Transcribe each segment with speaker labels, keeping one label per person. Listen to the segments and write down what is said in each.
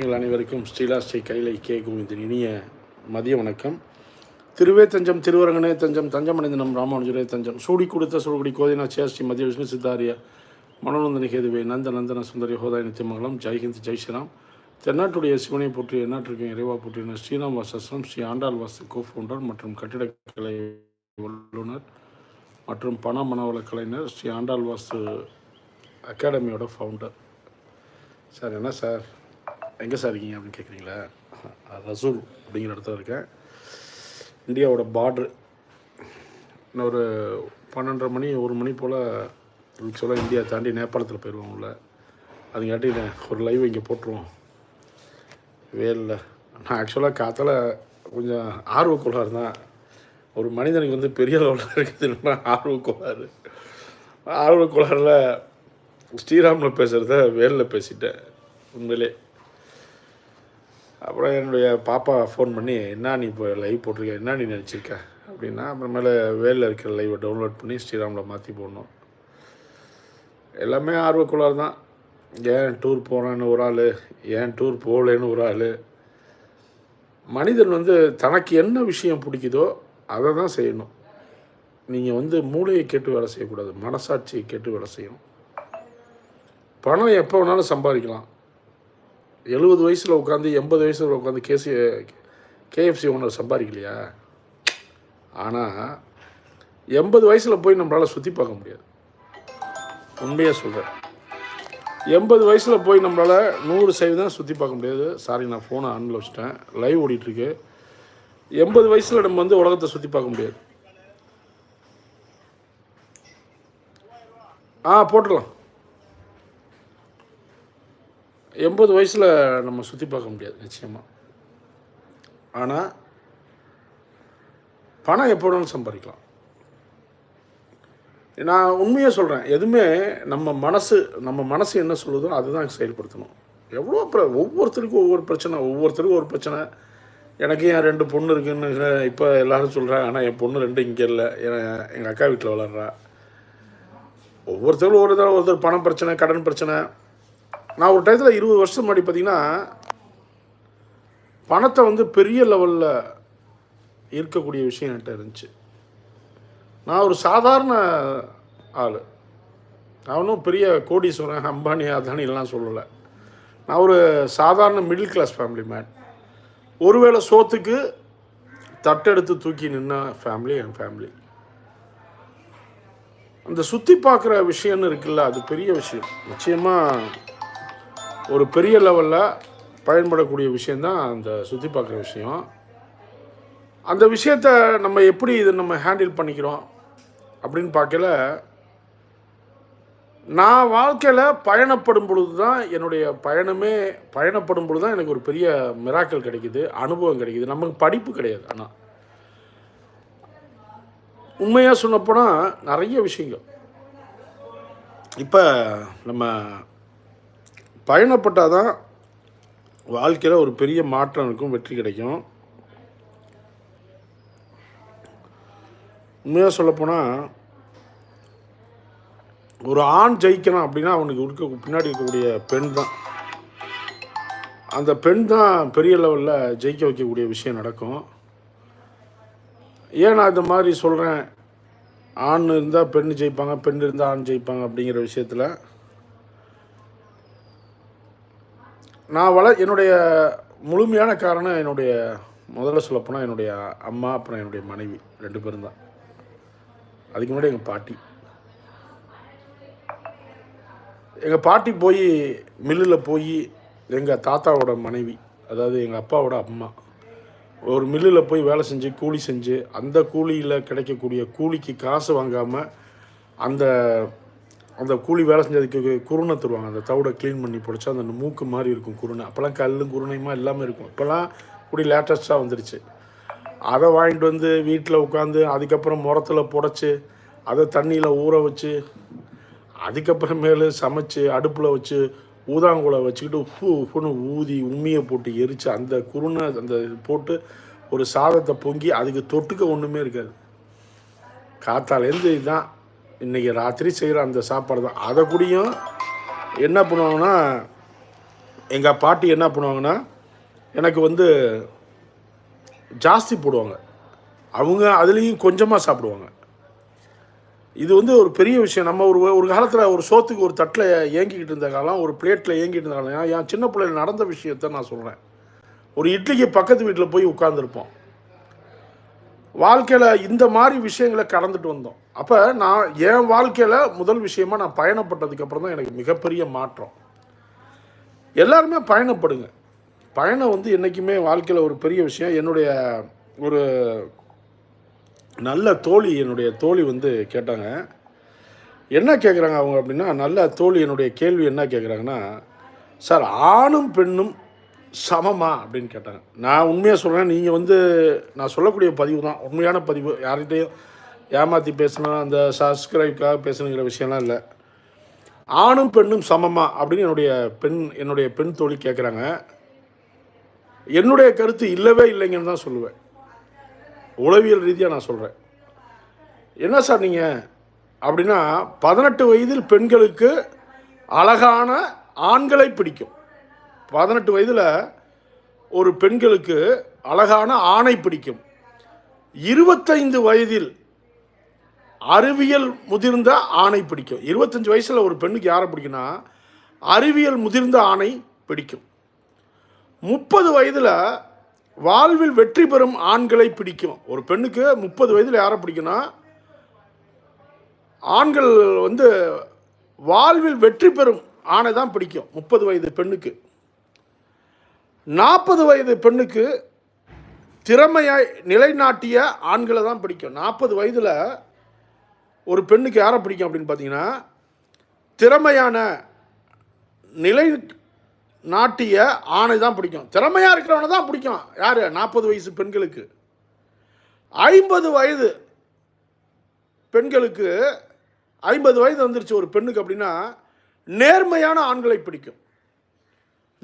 Speaker 1: நீங்கள் அனைவருக்கும் ஸ்ரீலா ஸ்ரீ கைலை கே கோவிந்தின் இனிய மதிய வணக்கம். திருவே தஞ்சம் திருவரங்கனே தஞ்சம் தஞ்சமடைந்தனம் ராமானுஜரே தஞ்சம். சூடி கொடுத்த சூடுகுடி கோதினாச்சியா ஸ்ரீ மத்திய விஷ்ணு சித்தாரிய மனோநந்தன கேதுவே நந்த நந்தன சுந்தரி ஹோதாய நித்தியமங்கலம் ஜெய்ஹிந்த் ஜெய் ஸ்ரீராம். தென்னாட்டுடைய சிவனை போற்றி எந்நாட்டிற்கும் இறைவா போற்றின ஸ்ரீராம் வாசஸ்ரம் ஸ்ரீ ஆண்டாள் வாஸ்து கோ ஃபவுண்டர் மற்றும் கட்டிடக்கலை வல்லுநர் மற்றும் பண மனவள கலைஞர் ஸ்ரீ ஆண்டாள் வாஸ்து அகாடமியோட ஃபவுண்டர் சார் என்ன சார்? எங்கே சார் இருக்கீங்க அப்படின்னு கேட்குறீங்களா ரசூல் அப்படிங்கிற இடத்துல இருக்கேன். இந்தியாவோட பார்ட்ரு இன்னும் ஒரு பன்னெண்டரை மணி ஒரு மணி போல் சொல்ல இந்தியா தாண்டி நேபாளத்தில் போயிடுவோம் உள்ள. அதுங்காட்டி ஒரு லைவ் இங்கே போட்டுருவோம். வேலில் நான் ஆக்சுவலாக காத்தால் கொஞ்சம் ஆர்வ கோளாறு தான். ஒரு மனிதனுக்கு வந்து பெரிய லெவலில் இருக்குது இல்லைன்னா ஆர்வ கோளாறு ஆர்வ கோளாறில் ஸ்ரீராமில் பேசுகிறத வேலில் பேசிட்டேன் உண்மையிலே. அப்புறம் என்னுடைய பாப்பா ஃபோன் பண்ணி என்ன நீ இப்போ லைவ் போட்டிருக்க? என்ன நீ நினச்சிருக்க? அப்படின்னா அப்புறமேல வேலில் இருக்கிற லைவை டவுன்லோட் பண்ணி ஸ்ரீராமில் மாற்றி போடணும். எல்லாமே ஆர்வக்குள்ளார் தான். ஏன் டூர் போகிறான்னு ஒரு ஆள் ஏன் டூர் போகலன்னு ஒரு ஆள். மனிதன் வந்து தனக்கு என்ன விஷயம் பிடிக்குதோ அதை தான் செய்யணும். நீங்கள் வந்து மூளையை கேட்டு வேலை செய்யக்கூடாது மனசாட்சியை கேட்டு வேலை செய்யணும். பணம் எப்போ வேணாலும் சம்பாதிக்கலாம். எழுபது வயசில் உட்காந்து எண்பது வயசில் உட்காந்து கேசி கேஎஃப்சி ஓனர் சம்பாதிக்கலையா? ஆனால் எண்பது வயசில் போய் நம்மளால் சுற்றி பார்க்க முடியாது. உண்மையாக சொல்கிறேன் எண்பது வயசில் போய் நம்மளால் நூறு சதவீதம் சுற்றி பார்க்க முடியாது. சாரி நான் ஃபோனை ஆனில் வச்சிட்டேன். லைவ் ஓடிட்டுருக்கு. எண்பது வயசில் நம்ம வந்து உலகத்தை சுற்றி பார்க்க முடியாது. ஆ போட்டுடலாம். எண்பது வயசில் நம்ம சுற்றி பார்க்க முடியாது நிச்சயமாக ஆனால் பணம் எப்போ வேணாலும் சம்பாதிக்கலாம். நான் உண்மையாக சொல்கிறேன் எதுவுமே நம்ம மனசு நம்ம மனசு என்ன சொல்லுதோ அதுதான் செயல்படுத்தணும். எவ்வளோ பிர ஒவ்வொருத்தருக்கும் ஒவ்வொரு பிரச்சனை ஒவ்வொருத்தருக்கும் ஒரு பிரச்சனை. எனக்கு என் ரெண்டு பொண்ணு இருக்குன்னு இப்போ எல்லோரும் சொல்கிறாங்க ஆனால் என் பொண்ணு ரெண்டு இங்கே இல்லை எங்கள் அக்கா வீட்டில் வளர்றா. ஒவ்வொருத்தரும் ஒரு தடவை ஒருத்தர் பணம் பிரச்சனை கடன் பிரச்சனை. நான் ஒரு டயத்தில் இருபது வருஷம் முன்னாடி பார்த்தீங்கன்னா பணத்தை வந்து பெரிய லெவலில் இருக்கக்கூடிய விஷயம் என்கிட்ட இருந்துச்சு. நான் ஒரு சாதாரண ஆள். அவனும் பெரிய கோடீஸ்வரன் அம்பானி அதானிலாம் சொல்லலை. நான் ஒரு சாதாரண மிடில் கிளாஸ் ஃபேமிலி மேன் ஒருவேளை சோத்துக்கு தட்டெடுத்து தூக்கி நின்ன ஃபேமிலி என் ஃபேமிலி அந்த சுற்றி பார்க்குற விஷயம்னு இருக்குல்ல அது பெரிய விஷயம். நிச்சயமாக ஒரு பெரிய லெவலில் பயன்படக்கூடிய விஷயந்தான் அந்த சுற்றி பார்க்குற விஷயம். அந்த விஷயத்த நம்ம எப்படி இதை நம்ம ஹேண்டில் பண்ணிக்கிறோம் அப்படின்னு பார்க்கல. நான் வாழ்க்கையில் பயணப்படும் பொழுது தான் என்னுடைய பயணமே பயணப்படும் பொழுது தான் எனக்கு ஒரு பெரிய மிராக்கள் கிடைக்குது அனுபவம் கிடைக்குது. நமக்கு படிப்பு கிடையாது ஆனால் உண்மையாக சொன்னப்போனால் நிறைய விஷயங்கள். இப்போ நம்ம பயணப்பட்டால் தான் வாழ்க்கையில் ஒரு பெரிய மாற்றம் இருக்கும் வெற்றி கிடைக்கும். உண்மையாக சொல்லப்போனால் ஒரு ஆண் ஜெயிக்கணும் அப்படின்னா அவனுக்கு இருக்க பின்னாடி இருக்கக்கூடிய பெண் தான். அந்த பெண் தான் பெரிய லெவலில் ஜெயிக்க வைக்கக்கூடிய விஷயம் நடக்கும். ஏன் நான் இந்த மாதிரி சொல்கிறேன் ஆண் இருந்தால் பெண் ஜெயிப்பாங்க பெண் இருந்தால் ஆண் ஜெயிப்பாங்க அப்படிங்கிற விஷயத்தில் நான் வள என்னுடைய முழுமையான காரணம் என்னுடைய முதல்ல சொல்லப்போனால் என்னுடைய அம்மா அப்புறம் என்னுடைய மனைவி ரெண்டு பேரும் தான். அதுக்கு முன்னாடி எங்கள் பாட்டி. எங்கள் பாட்டி போய் மில்லில் போய் எங்கள் தாத்தாவோட மனைவி அதாவது எங்கள் அப்பாவோட அம்மா ஒரு மில்லில் போய் வேலை செஞ்சு கூலி செஞ்சு அந்த கூலியில் கிடைக்கக்கூடிய கூலிக்கு காசு வாங்காமல் அந்த அந்த கூலி வேலை செஞ்சதுக்கு குருணை தருவாங்க. அந்த தவிடை க்ளீன் பண்ணி பிடிச்சா அந்த மூக்கு மாதிரி இருக்கும் குருணை. அப்போல்லாம் கல்லும் குருணையுமா எல்லாமே இருக்கும். இப்போல்லாம் கூடி லேட்டஸ்ட்டாக வந்துருச்சு. அதை வாங்கிட்டு வந்து வீட்டில் உட்காந்து அதுக்கப்புறம் முரத்தில் புடச்சி அதை தண்ணியில் ஊற வச்சு அதுக்கப்புறமேலு சமைச்சு அடுப்பில் வச்சு ஊதாங்குலை வச்சுக்கிட்டு உப்பு உப்புன்னு ஊதி உம்மியை போட்டு எரித்து அந்த குருணை அந்த போட்டு ஒரு சாதத்தை பொங்கி அதுக்கு தொட்டுக்க ஒன்றுமே இருக்காது. காத்தாலேருந்து இதுதான் இன்றைக்கி ராத்திரி செய்கிற அந்த சாப்பாடு தான். அதை கூடயும் என்ன பண்ணுவாங்கன்னா எங்கள் பாட்டி என்ன பண்ணுவாங்கன்னா எனக்கு வந்து ஜாஸ்தி போடுவாங்க. அவங்க அதுலேயும் கொஞ்சமாக சாப்பிடுவாங்க. இது வந்து ஒரு பெரிய விஷயம். நம்ம ஒரு ஒரு காலத்தில் ஒரு சோத்துக்கு ஒரு தட்டில் ஏங்கிக்கிட்டு இருந்த காலம் ஒரு பிளேட்டில் ஏங்கிட்டு இருந்த காலம். என் சின்ன பிள்ளைல நடந்த விஷயத்த நான் சொல்கிறேன் ஒரு இட்லிக்கு பக்கத்து வீட்டில் போய் உட்காந்துருப்போம் வாழ்க்கையில் இந்த மாதிரி விஷயங்களை கடந்துட்டு வந்தோம். அப்போ நான் என் வாழ்க்கையில் முதல் விஷயமா நான் பயணப்பட்டதுக்கப்புறம் தான் எனக்கு மிகப்பெரிய மாற்றம். எல்லாருமே பயணப்படுங்க. பயணம் வந்து என்றைக்குமே வாழ்க்கையில் ஒரு பெரிய விஷயம். என்னுடைய ஒரு நல்ல தோழி என்னுடைய தோழி வந்து கேட்டாங்க. என்ன கேட்குறாங்க அவங்க அப்படின்னா நல்ல தோழி என்னுடைய கேள்வி என்ன கேட்குறாங்கன்னா சார் ஆணும் பெண்ணும் சமமா அப்படின்னு கேட்டாங்க. நான் உண்மையாக சொல்கிறேன் நீங்கள் வந்து நான் சொல்லக்கூடிய பதிவு தான். உண்மையான பதிவு. யார்கிட்டையும் ஏமாற்றி பேசணும் அந்த சப்ஸ்கிரைப்காக பேசணுங்கிற விஷயம்லாம் இல்லை. ஆணும் பெண்ணும் சமமா அப்படின்னு என்னுடைய பெண் என்னுடைய பெண் தோழி கேட்குறாங்க என்னுடைய கருத்து இல்லவே இல்லைங்கன்னு தான் சொல்லுவேன். உளவியல் ரீதியாக நான் சொல்கிறேன் என்ன சார் நீங்கள் அப்படின்னா பதினெட்டு வயதில் பெண்களுக்கு அழகான ஆண்களை பிடிக்கும். பதினெட்டு வயதில் ஒரு பெண்களுக்கு அழகான ஆணை பிடிக்கும். இருபத்தைந்து வயதில் அறிவியல் முதிர்ந்த ஆணை பிடிக்கும். இருபத்தஞ்சி வயசில் ஒரு பெண்ணுக்கு யாரை பிடிக்கும்னா அறிவியல் முதிர்ந்த ஆணை பிடிக்கும். முப்பது வயதில் வாழ்வில் வெற்றி பெறும் ஆண்களை பிடிக்கும். ஒரு பெண்ணுக்கு முப்பது வயதில் யாரை பிடிக்கும்னா ஆண்கள் வந்து வாழ்வில் வெற்றி பெறும் ஆணை தான் பிடிக்கும். முப்பது வயது பெண்ணுக்கு. நாற்பது வயது பெண்ணுக்கு திறமையாய் நிலைநாட்டிய ஆண்களை தான் பிடிக்கும். நாற்பது வயதில் ஒரு பெண்ணுக்கு யாரை பிடிக்கும் அப்படின்னு பார்த்தீங்கன்னா திறமையான நிலை நாட்டிய ஆணை தான் பிடிக்கும். திறமையாக இருக்கிறவனை தான் பிடிக்கும். யார்? நாற்பது வயசு பெண்களுக்கு. ஐம்பது வயது பெண்களுக்கு ஐம்பது வயது வந்துருச்சு ஒரு பெண்ணுக்கு அப்படின்னா நேர்மையான ஆண்களை பிடிக்கும்.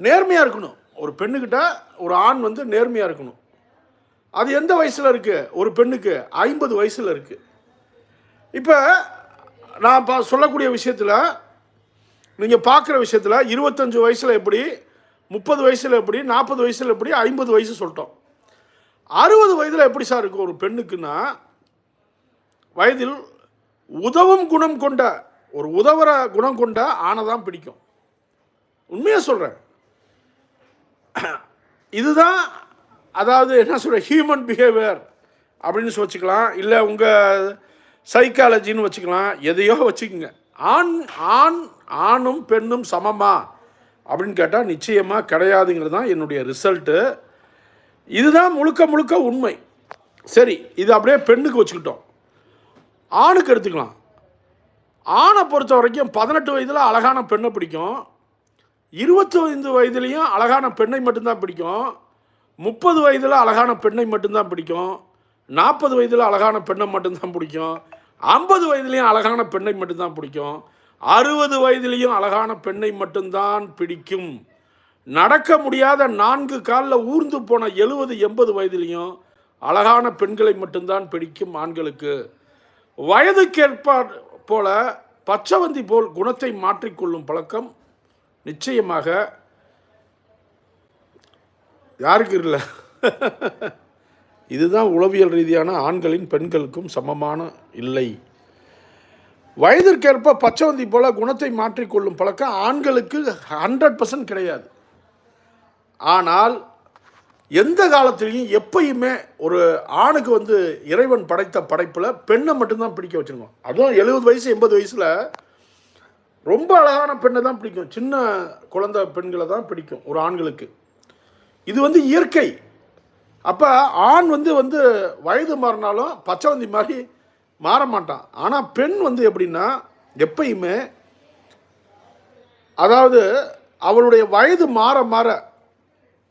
Speaker 1: நேர்மையாக இருக்கணும். ஒரு பெண்ணுக்கிட்ட ஒரு ஆண் வந்து நேர்மையாக இருக்கணும். அது எந்த வயசில் இருக்குது ஒரு பெண்ணுக்கு ஐம்பது வயசில் இருக்குது இப்போ நான் பா சொல்லக்கூடிய விஷயத்தில் நீங்கள் பார்க்குற விஷயத்தில் இருபத்தஞ்சி வயசில் எப்படி முப்பது வயசில் எப்படி நாற்பது வயசில் எப்படி ஐம்பது வயசு சொல்லிட்டோம். அறுபது வயதில் எப்படி சார் இருக்கும் ஒரு பெண்ணுக்குன்னா வயதில் உதவும் குணம் கொண்ட ஒரு உதவுற குணம் கொண்ட ஆணை தான் பிடிக்கும். உண்மையாக சொல்கிறேன் இதுதான் அதாவது என்ன சொல்கிற ஹியூமன் பிஹேவியர் அப்படின்னு வச்சுக்கலாம் இல்லை உங்கள் சைக்காலஜின்னு வச்சுக்கலாம் எதையோ வச்சுக்கோங்க. ஆண் ஆண் ஆணும் பெண்ணும் சமமா அப்படின்னு கேட்டால் நிச்சயமாக கிடையாதுங்கிறது தான் என்னுடைய ரிசல்ட்டு இதுதான் முழுக்க முழுக்க உண்மை. சரி இது அப்படியே பெண்ணுக்கு வச்சுக்கிட்டோம். ஆணுக்கு எடுத்துக்கலாம். ஆணை பொறுத்த வரைக்கும் பதினெட்டு வயதில் அழகான பெண்ணை பிடிக்கும். இருபத்தைந்து வயதுலேயும் அழகான பெண்ணை மட்டும்தான் பிடிக்கும். முப்பது வயதில் அழகான பெண்ணை மட்டும்தான் பிடிக்கும். நாற்பது வயதில் அழகான பெண்ணை மட்டும்தான் பிடிக்கும். ஐம்பது வயதுலேயும் அழகான பெண்ணை மட்டும்தான் பிடிக்கும். அறுபது வயதிலையும் அழகான பெண்ணை மட்டும்தான் பிடிக்கும். நடக்க முடியாத நான்கு காலில் ஊர்ந்து போன எழுபது எண்பது வயதிலையும் அழகான பெண்களை மட்டும்தான் பிடிக்கும் ஆண்களுக்கு. வயதுக்கேற்ப போல பச்சவந்தி போல் குணத்தை மாற்றிக்கொள்ளும் பழக்கம் நிச்சயமாக யாருக்கு இல்லை? இதுதான் உளவியல் ரீதியான ஆண்களின் பெண்களுக்கும் சமமான இல்லை. வயதிற்கேற்ப பச்சவந்தி போல குணத்தை மாற்றிக்கொள்ளும் பழக்கம் ஆண்களுக்கு ஹண்ட்ரட் பர்சன்ட் கிடையாது. ஆனால் எந்த காலத்திலையும் எப்பயுமே ஒரு ஆணுக்கு வந்து இறைவன் படைத்த படைப்பில் பெண்ணை மட்டும்தான் பிடிக்க வச்சுருக்கோம். அதுவும் எழுபது வயசு எண்பது வயசில் ரொம்ப அழகான பெண்ணை தான் பிடிக்கும். சின்ன குழந்தை பெண்களை தான் பிடிக்கும் ஒரு ஆண்களுக்கு. இது வந்து இயற்கை. அப்போ ஆண் வந்து வந்து வயது மாறினாலும் பச்சைவந்தி மாதிரி மாற மாட்டான். ஆனால் பெண் வந்து எப்படின்னா எப்பயுமே அதாவது அவளுடைய வயது மாற மாற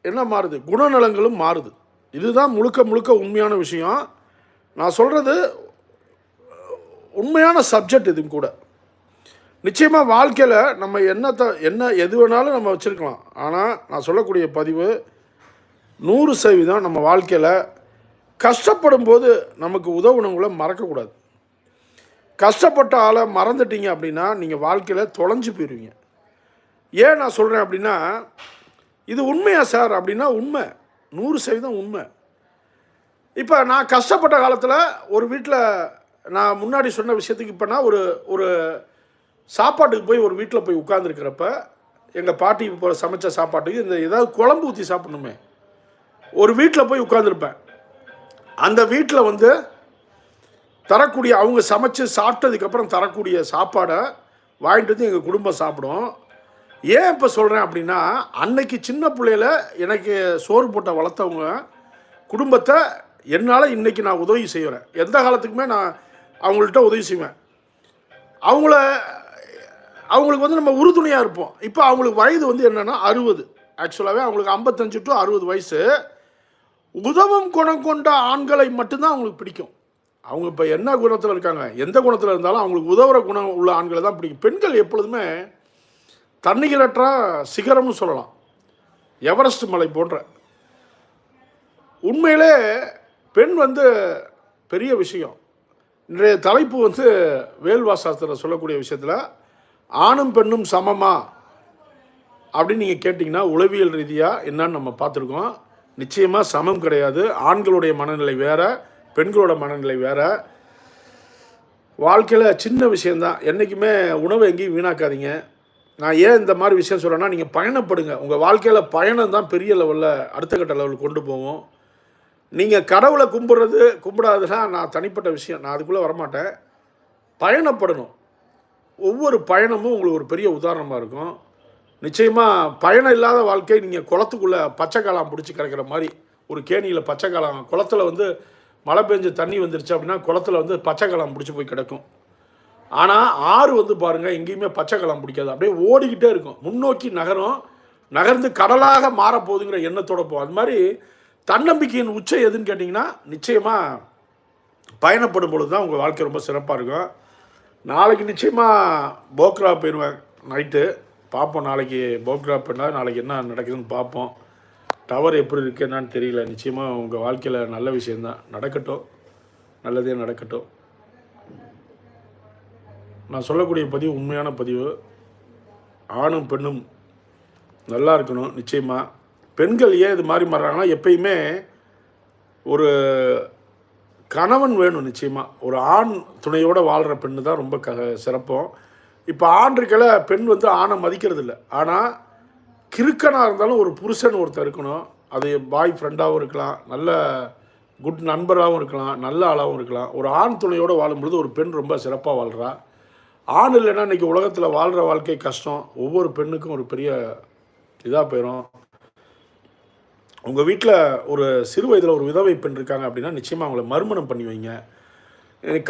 Speaker 1: என்ன மாறுது? குணநலங்களும் மாறுது. இதுதான் முழுக்க முழுக்க உண்மையான விஷயம். நான் சொல்கிறது உண்மையான சப்ஜெக்ட் இதுவும் கூட. நிச்சயமாக வாழ்க்கையில் நம்ம என்னத்தை என்ன எது வேணாலும் நம்ம வச்சுருக்கலாம். ஆனால் நான் சொல்லக்கூடிய பதிவு நூறு சதவீதம் நம்ம வாழ்க்கையில் கஷ்டப்படும் போது நமக்கு உதவுனவங்கள மறக்கக்கூடாது. கஷ்டப்பட்ட ஆளை மறந்துட்டீங்க அப்படின்னா நீங்கள் வாழ்க்கையில் தொலைஞ்சு போயிடுவீங்க ஏன் நான் சொல்கிறேன் அப்படின்னா இது உண்மையா சார் அப்படின்னா உண்மை. நூறு சதவீதம் உண்மை. இப்போ நான் கஷ்டப்பட்ட காலத்தில் ஒரு வீட்டில் நான் முன்னாடி சொன்ன விஷயத்துக்கு இப்போ நான் ஒரு ஒரு சாப்பாட்டுக்கு போய் ஒரு வீட்டில் போய் உட்காந்துருக்கிறப்ப எங்கள் பாட்டி இப்போ சமைச்ச சாப்பாட்டுக்கு இந்த ஏதாவது குழம்பு ஊற்றி சாப்பிடணுமே. ஒரு வீட்டில் போய் உட்காந்துருப்பேன் அந்த வீட்டில் வந்து தரக்கூடிய அவங்க சமைச்சு சாப்பிட்டதுக்கப்புறம் தரக்கூடிய சாப்பாடை வாங்கிட்டு வந்து எங்கள் குடும்பம் சாப்பிடும். ஏன் இப்போ சொல்கிறேன் அப்படின்னா அன்னைக்கு சின்ன பிள்ளையில் எனக்கு சோறு போட்ட வளர்த்தவங்க குடும்பத்தை என்னால் இன்றைக்கி நான் உதவி செய்கிறேன் எந்த காலத்துக்குமே நான் அவங்கள்ட்ட உதவி செய்வேன். அவங்கள அவங்களுக்கு வந்து நம்ம உறுதுணையாக இருப்போம். இப்போ அவங்களுக்கு வயது வந்து என்னென்னா அறுபது. ஆக்சுவலாகவே அவங்களுக்கு ஐம்பத்தஞ்சு டு அறுபது வயசு. உதவும் குணம் கொண்ட ஆண்களை மட்டும்தான் அவங்களுக்கு பிடிக்கும். அவங்க இப்போ என்ன குணத்தில் இருக்காங்க? எந்த குணத்தில் இருந்தாலும் அவங்களுக்கு உதவுற குணம் உள்ள ஆண்களை தான் பிடிக்கும். பெண்கள் எப்பொழுதுமே தன்னிகரற்ற சிகரம்னு சொல்லலாம். எவரெஸ்ட் மலை போன்ற. உண்மையிலே பெண் வந்து பெரிய விஷயம். இன்றைய தலைப்பு வந்து வேல்வாசாஸ்திரத்தில் சொல்லக்கூடிய விஷயத்தில் ஆணும் பெண்ணும் சமமா? அப்படின்னு நீங்கள் கேட்டிங்கன்னா உளவியல் ரீதியாக என்னன்னு நம்ம பார்த்துருக்கோம். நிச்சயமாக சமம் கிடையாது. ஆண்களுடைய மனநிலை வேறு பெண்களோட மனநிலை வேற. வாழ்க்கையில் சின்ன விஷயந்தான் என்றைக்குமே உணவை எங்கேயும் வீணாக்காதீங்க. நான் ஏன் இந்த மாதிரி விஷயம் சொல்கிறேன்னா நீங்கள் பயணப்படுங்க. உங்கள் வாழ்க்கையில் பயணம் தான் பெரிய லெவலில் அடுத்த கட்ட லெவலுக்கு கொண்டு போவோம் நீங்கள் கடவுளை கும்பிட்றது கும்பிடாதுன்னா நான் தனிப்பட்ட விஷயம். நான் அதுக்குள்ளே வரமாட்டேன். பயணப்படணும். ஒவ்வொரு பயணமும் உங்களுக்கு ஒரு பெரிய உதாரணமாக இருக்கும். நிச்சயமாக பயணம் இல்லாத வாழ்க்கை நீங்கள் குளத்துக்குள்ளே பச்சை காலம் பிடிச்சி கிடக்கிற மாதிரி ஒரு கேணியில் பச்சை காலம் குளத்துல வந்து மழை பெஞ்சு தண்ணி வந்துருச்சு அப்படின்னா குளத்துல வந்து பச்சை காலம் பிடிச்சி போய் கிடக்கும். ஆனால் ஆறு வந்து பாருங்கள் எங்கேயுமே பச்சை காலம் பிடிக்காது. அப்படியே ஓடிக்கிட்டே இருக்கும். முன்னோக்கி நகரும் நகர்ந்து கடலாக மாறப்போகுதுங்கிற எண்ணத்தோட போகும். அது மாதிரி தன்னம்பிக்கையின் உச்சம் எதுன்னு கேட்டிங்கன்னா நிச்சயமாக பயணப்படும் பொழுது தான் உங்கள் வாழ்க்கை ரொம்ப சிறப்பாக இருக்கும். நாளைக்கு நிச்சயமாக போக்ரா போயிடுவேன் நைட்டு. பார்ப்போம் நாளைக்கு போக்ரா போனால் நாளைக்கு என்ன நடக்குதுன்னு பார்ப்போம். டவர் எப்படி இருக்குது என்னான்னு தெரியல. நிச்சயமாக உங்கள் வாழ்க்கையில் நல்ல விஷயந்தான் நடக்கட்டும். நல்லதே நடக்கட்டும். நான் சொல்லக்கூடிய பதிவு உண்மையான பதிவு. ஆணும் பெண்ணும் நல்லா இருக்கணும் நிச்சயமாக பெண்கள் ஏன் இது மாதிரி மாறுறாங்கன்னா எப்பயுமே ஒரு கணவன் வேணும் நிச்சயமாக ஒரு ஆண் துணையோடு வாழ்கிற பெண்ணு தான் ரொம்ப க சிறப்பம். இப்போ ஆண் இருக்கல பெண் வந்து ஆணை மதிக்கிறது இல்லை ஆனால் கிறுக்கனாக இருந்தாலும் ஒரு புருஷன் ஒருத்தர் இருக்கணும். அது பாய் ஃப்ரெண்டாகவும் இருக்கலாம். நல்ல குட் நண்பராகவும் இருக்கலாம். நல்ல ஆளாகவும் இருக்கலாம். ஒரு ஆண் துணையோடு வாழும்பொழுது ஒரு பெண் ரொம்ப சிறப்பாக வாழ்கிறா ஆண் இல்லைன்னா இன்றைக்கி உலகத்தில் வாழ்கிற வாழ்க்கை கஷ்டம். ஒவ்வொரு பெண்ணுக்கும் ஒரு பெரிய இதாக போயிடும் உங்கள் வீட்டில் ஒரு சிறு வயதில் ஒரு விதவை பெண் இருக்காங்க அப்படின்னா நிச்சயமாக அவங்கள மறுமணம் பண்ணி வைங்க.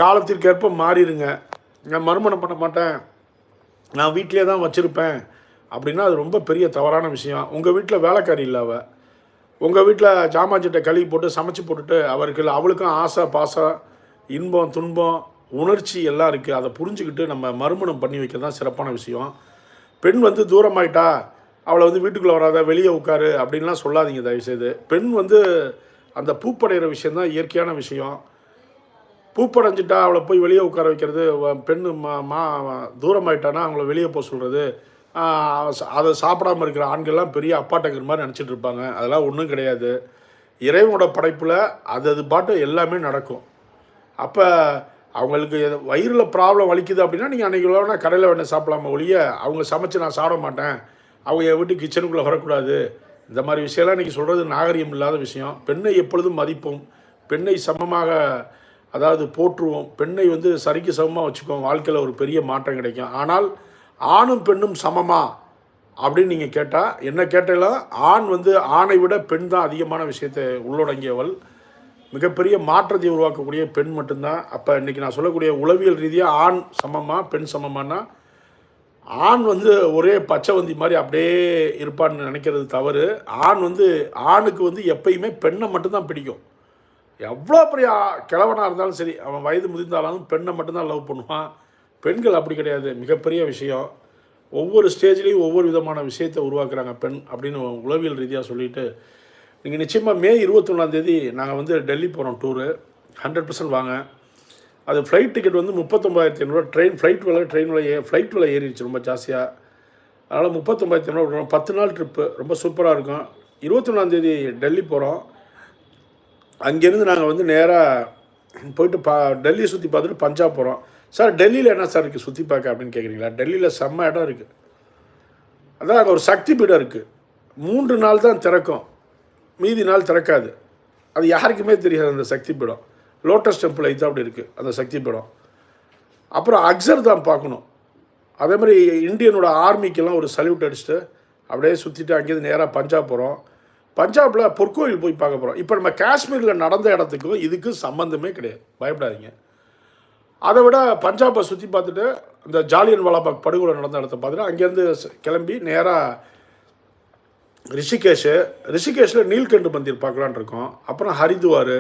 Speaker 1: காலத்திற்கேற்ப மாறிடுங்க நான் மறுமணம் பண்ண மாட்டேன். நான் வீட்டிலே தான் வச்சுருப்பேன். அப்படின்னா அது ரொம்ப பெரிய தவறான விஷயம். உங்கள் வீட்டில் வேலைக்காரி இல்லை அவள் உங்கள் வீட்டில் ஜாமாஜிட்ட கழுவி போட்டு சமைச்சு போட்டுட்டு அவருக்கு அவளுக்கும் ஆசை பாசம் இன்பம் துன்பம் உணர்ச்சி எல்லாம் இருக்குது அதை புரிஞ்சுக்கிட்டு நம்ம மறுமணம் பண்ணி வைக்க தான் சிறப்பான விஷயம். பெண் வந்து தூரமாயிட்டா அவளை வந்து வீட்டுக்குள்ளே வராத வெளியே உட்காரு அப்படின்லாம் சொல்லாதீங்க தயவுசெய்து. பெண் வந்து அந்த பூப்படைகிற விஷயந்தான் இயற்கையான விஷயம். பூப்படைஞ்சிட்டா அவளை போய் வெளியே உட்கார வைக்கிறது வ- பெண்ணு மா மா தூரமாயிட்டானா அவங்கள வெளியே போக சொல்கிறது அதை சாப்பிடாம இருக்கிற ஆண்கள்லாம் பெரிய அப்பாட்டங்கிற மாதிரி நினச்சிட்டு இருப்பாங்க. அதெல்லாம் ஒன்றும் கிடையாது. இறைவனோட படைப்பில் அது அது பாட்டு எல்லாமே நடக்கும். அப்போ அவங்களுக்கு எது- வயிறில் ப்ராப்ளம் வலிக்குது அப்படின்னா நீங்கள் அன்றைக்கி வேணால் கடையில் வேணால் சாப்பிடலாமா ஒழிய அவங்க சமைச்சு நான் சாப்பிட மாட்டேன். அவங்க என் வீட்டு கிச்சனுக்குள்ளே வரக்கூடாது. இந்த மாதிரி விஷயம்லாம் இன்றைக்கி சொல்கிறது நாகரிகம் இல்லாத விஷயம். பெண்ணை எப்பொழுதும் மதிப்போம். பெண்ணை சமமாக அதாவது போற்றுவோம். பெண்ணை வந்து சரிக்கு சமமாக வச்சுக்குவோம். வாழ்க்கையில் ஒரு பெரிய மாற்றம் கிடைக்கும். ஆனால் ஆணும் பெண்ணும் சமமா அப்படின்னு நீங்கள் கேட்டால் என்ன கேட்டாலும் ஆண் வந்து ஆணை விட பெண் தான் அதிகமான விஷயத்தை உள்ளடங்கியவள். மிகப்பெரிய மாற்றத்தை உருவாக்கக்கூடிய பெண் மட்டும்தான். அப்போ இன்றைக்கி நான் சொல்லக்கூடிய உளவியல் ரீதியாக ஆண் சமமாக பெண் சமமானா ஆண் வந்து ஒரே பச்சை வந்தி மாதிரி அப்படியே இருப்பான்னு நினைக்கிறது தவறு. ஆண் வந்து ஆணுக்கு வந்து எப்பயுமே பெண்ணை மட்டும்தான் பிடிக்கும். எவ்வளோ பெரிய கிழவனாக இருந்தாலும் சரி அவன் வயது முதிர்ந்தாலும் பெண்ணை மட்டும்தான் லவ் பண்ணுவான். பெண்கள் அப்படி கிடையாது. மிகப்பெரிய விஷயம். ஒவ்வொரு ஸ்டேஜ்லேயும் ஒவ்வொரு விதமான விஷயத்தை உருவாக்குறாங்க பெண் அப்படின்னு உளவியல் ரீதியாக சொல்லிட்டு. நீங்கள் நிச்சயமாக மே இருபத்தொன்னாந்தேதி நாங்கள் வந்து டெல்லி போகிறோம் டூரு ஹண்ட்ரட் பர்சன்ட் வாங்க. அது ஃப்ளைட் டிக்கெட் வந்து முப்பத்தொம்பதாயிரத்தி ஐநூறுரூவா ட்ரெயின் ஃப்ளைட் விலை ட்ரெயின் விலை ஃப்ளைட் விலை ஏறிடுச்சு ரொம்ப ஜாஸ்தியாக அதனால் முப்பத்தொம்பதாயிரத்தி ஐநூறுரூவா பத்து நாள் ட்ரிப்பு ரொம்ப சூப்பராக இருக்கும். இருபத்தொன்னாந்தேதி டெல்லி போகிறோம் அங்கேருந்து நாங்கள் வந்து நேராக போயிட்டு பா டெல்லியை சுற்றி பார்த்துட்டு பஞ்சாப் போகிறோம் சார் டெல்லியில் என்ன சார் இருக்குது சுற்றி பார்க்க அப்படின்னு கேட்குறீங்களா டெல்லியில் செம்ம இடம் இருக்குது அதான் அங்கே ஒரு சக்தி பீடம் இருக்குது மூன்று நாள் தான் திறக்கும். மீதி நாள் திறக்காது. அது யாருக்குமே தெரியாது அந்த சக்தி பீடம். லோட்டஸ் டெம்பிள் ஐத்தா அப்படி இருக்குது அந்த சக்தி பீடம். அப்புறம் அக்சர் தான் பார்க்கணும். அதே மாதிரி இந்தியனோட ஆர்மிக்கெல்லாம் ஒரு சல்யூட் அடிச்சுட்டு அப்படியே சுற்றிட்டு அங்கேருந்து நேராக பஞ்சாப் போகிறோம் பஞ்சாபில் பொற்கோயில் போய் பார்க்க போகிறோம் இப்போ நம்ம காஷ்மீரில் நடந்த இடத்துக்கும் இதுக்கும் சம்மந்தமே கிடையாது. பயப்படாதீங்க. அதை விட பஞ்சாபை சுற்றி பார்த்துட்டு இந்த ஜாலியன் வாலாபாக் படுகொலை நடந்த இடத்த பார்த்துட்டு அங்கேருந்து கிளம்பி நேராக ரிஷிகேஷு ரிஷிகேஷில் நீல்கண்டு மந்திர் பார்க்கலான் இருக்கோம். அப்புறம் ஹரித்வார்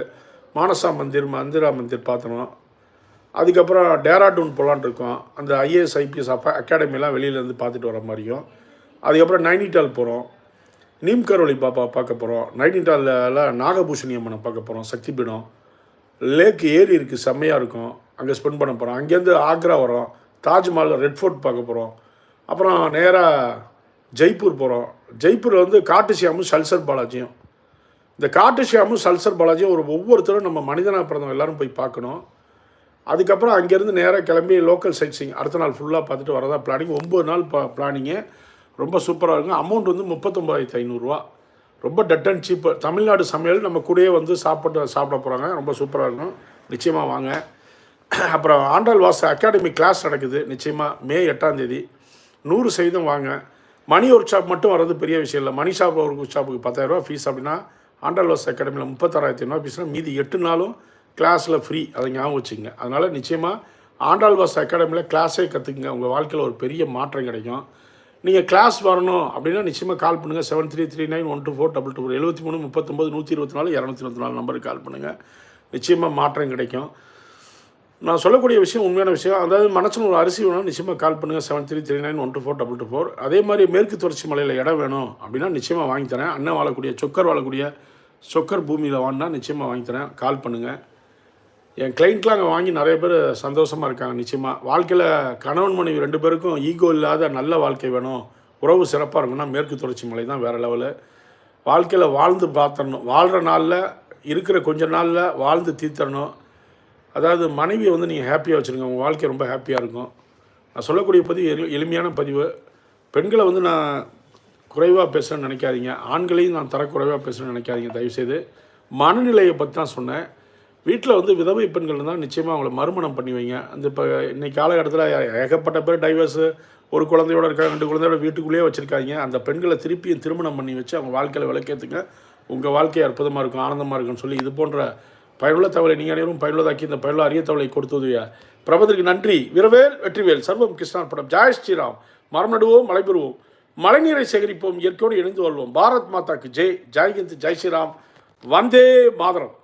Speaker 1: மானசா மந்திர் மந்திரா மந்திர் பார்த்தணும் அதுக்கப்புறம் டேராடூன் போகலான்னு இருக்கோம் அந்த ஐஏஎஸ் ஐபிஎஸ் அப்பா அகாடமிலாம் வெளியிலேருந்து பார்த்துட்டு வர மாதிரியும். அதுக்கப்புறம் நைனிடால் போகிறோம். நீம் கரோலி பாப்பா பார்க்க போகிறோம். நைனிடாலில் நாகபூஷணி அம்மனை பார்க்க போகிறோம் சக்தி பீடம் லேக் ஏரி இருக்குது செம்மையாக இருக்கும். அங்கே ஸ்பெண்ட் பண்ண போகிறோம். அங்கேருந்து ஆக்ரா வரோம். தாஜ்மஹால் ரெட் ஃபோர்ட் பார்க்க போகிறோம். அப்புறம் நேராக ஜெய்ப்பூர் போகிறோம். ஜெய்ப்பூர் வந்து காட்டுசியாமும் சல்சர் பாலாஜியும். இந்த காட்டு ஷியாமும் சல்சர் பாலாஜியும் ஒரு ஒவ்வொருத்தரும் நம்ம மனிதனாக பிறந்தவங்க எல்லாரும் போய் பார்க்கணும். அதுக்கப்புறம் அங்கேருந்து நேராக கிளம்பி லோக்கல் சைட் அடுத்த நாள் ஃபுல்லாக பார்த்துட்டு வரதா பிளானிங் ஒம்பது நாள் ப பிளானிங்கு ரொம்ப சூப்பராக இருக்கும். அமௌண்ட் வந்து முப்பத்தொம்பதாயிரத்தி ஐநூறுரூவா ரொம்ப டட் அண்ட் சீப்பு தமிழ்நாடு சமையல் நம்ம கூடயே வந்து சாப்பிட்டு சாப்பிட போகிறாங்க ரொம்ப சூப்பராக இருக்கும். நிச்சயமாக வாங்க. அப்புறம் ஆண்டாள் வாச அகாடமி கிளாஸ் நடக்குது. நிச்சயமாக மே எட்டாம் தேதி. நூறு சதவீதம் வாங்க. மணி ஒர்க் ஷாப் மட்டும் வர்றது பெரிய விஷயம் இல்லை. மணி ஷாப் ஒர்க் ஷாப்புக்கு பத்தாயிரரூபா ஃபீஸ் அப்படின்னா ஆண்டாள் அகாடமியில் முப்பத்தாறாயிரத்தி ஐநூறுவா ஃபீஸ்னால் மீதி எட்டு நாளும் கிளாஸில் ஃப்ரீ அதை ஞாபகம் வச்சுங்க அதனால் நிச்சயமாக ஆண்டாள் அகாடமியில் கிளாஸே கற்றுக்குங்க உங்கள் வாழ்க்கையில் ஒரு பெரிய மாற்றம் கிடைக்கும். நீங்கள் கிளாஸ் வரணும் அப்படின்னா நிச்சயமாக கால் பண்ணுங்கள் seven three three nine one two four double two எழுபத்தி மூணு முப்பத்தொம்பது நூற்றி இருபத்தி நாலு இரநூத்தி இருபத்தி நாலு நம்பருக்கு கால் பண்ணுங்கள் நிச்சயமாக மாற்றம் கிடைக்கும். நான் சொல்லக்கூடிய விஷயம் உண்மையான விஷயம் அதாவது மனசில் ஒரு அரிசி வேணும் நிச்சயமாக கால் பண்ணுங்கள் seven three three nine one two four double two four அதே மாதிரி மேற்கு தொடர்ச்சி மலையில் இடம் வேணும் அப்படின்னா நிச்சயமாக வாங்கி தரேன். அண்ணன் வாழக்கூடிய சொக்கர் வாழக்கூடிய சொக்கர் பூமியில் வாங்கினா நிச்சயமாக வாங்கி தரேன் கால் பண்ணுங்கள் என் கிளைண்ட்லாம் அங்கே வாங்கி நிறைய பேர் சந்தோஷமாக இருக்காங்க நிச்சயமாக வாழ்க்கையில் கணவன் மனைவி ரெண்டு பேருக்கும் ஈகோ இல்லாத நல்ல வாழ்க்கை வேணும். உறவு சிறப்பாக இருக்குன்னா மேற்கு தொடர்ச்சி மலை தான் வேறு லெவலு வாழ்க்கையில் வாழ்ந்து பார்த்தரணும் வாழ்கிற நாளில் இருக்கிற கொஞ்ச நாளில் வாழ்ந்து தீர்த்தரணும் அதாவது மனைவியை வந்து நீங்கள் ஹாப்பியாக வச்சுருங்க. உங்கள் வாழ்க்கை ரொம்ப ஹாப்பியாக இருக்கும். நான் சொல்லக்கூடிய பதிவு எளி எளிமையான பதிவு. பெண்களை வந்து நான் குறைவாக பேசுகிறேன்னு நினைக்காதீங்க. ஆண்களையும் நான் தரக்குறைவாக பேசுகிறேன்னு நினைக்காதீங்க. தயவுசெய்து மனநிலையை பற்றி தான் சொன்னேன். வீட்டில் வந்து விதவை பெண்கள் இருந்தால் நிச்சயமாக அவங்கள மறுமணம் பண்ணி வைங்க. அந்த இப்போ இன்றைக்கி காலகட்டத்தில் ஏகப்பட்ட பேர் டைவர்ஸு ஒரு குழந்தையோட இருக்காங்க ரெண்டு குழந்தையோட வீட்டுக்குள்ளேயே வச்சுருக்காங்க அந்த பெண்களை திருப்பியும் திருமணம் பண்ணி வச்சு அவங்க வாழ்க்கையில் விளக்கேற்றுங்க உங்கள் வாழ்க்கை அற்புதமாக இருக்கும் ஆனந்தமாக இருக்கும்னு சொல்லி இது போன்ற பயனுள்ள தவளை நீங்கள் அனைவரும் பயனுள்ளதாக்கி இந்த பயனுள்ள அரிய தவளை கொடுத்து பிரபத்திற்கு நன்றி. விரவேல் வெற்றிவேல். சர்வம் கிருஷ்ணார் படம் ஜாய் ஸ்ரீராம். மரம் நடுவோம் மழை பெறுவோம். மழைநீரை சேகரிப்போம் இயற்கையோடு இணைந்து கொள்வோம். பாரத் மாதாக்கு ஜெய். ஜெய்ஹிந்த் ஜெய் ஸ்ரீராம். வந்தே மாதரம்.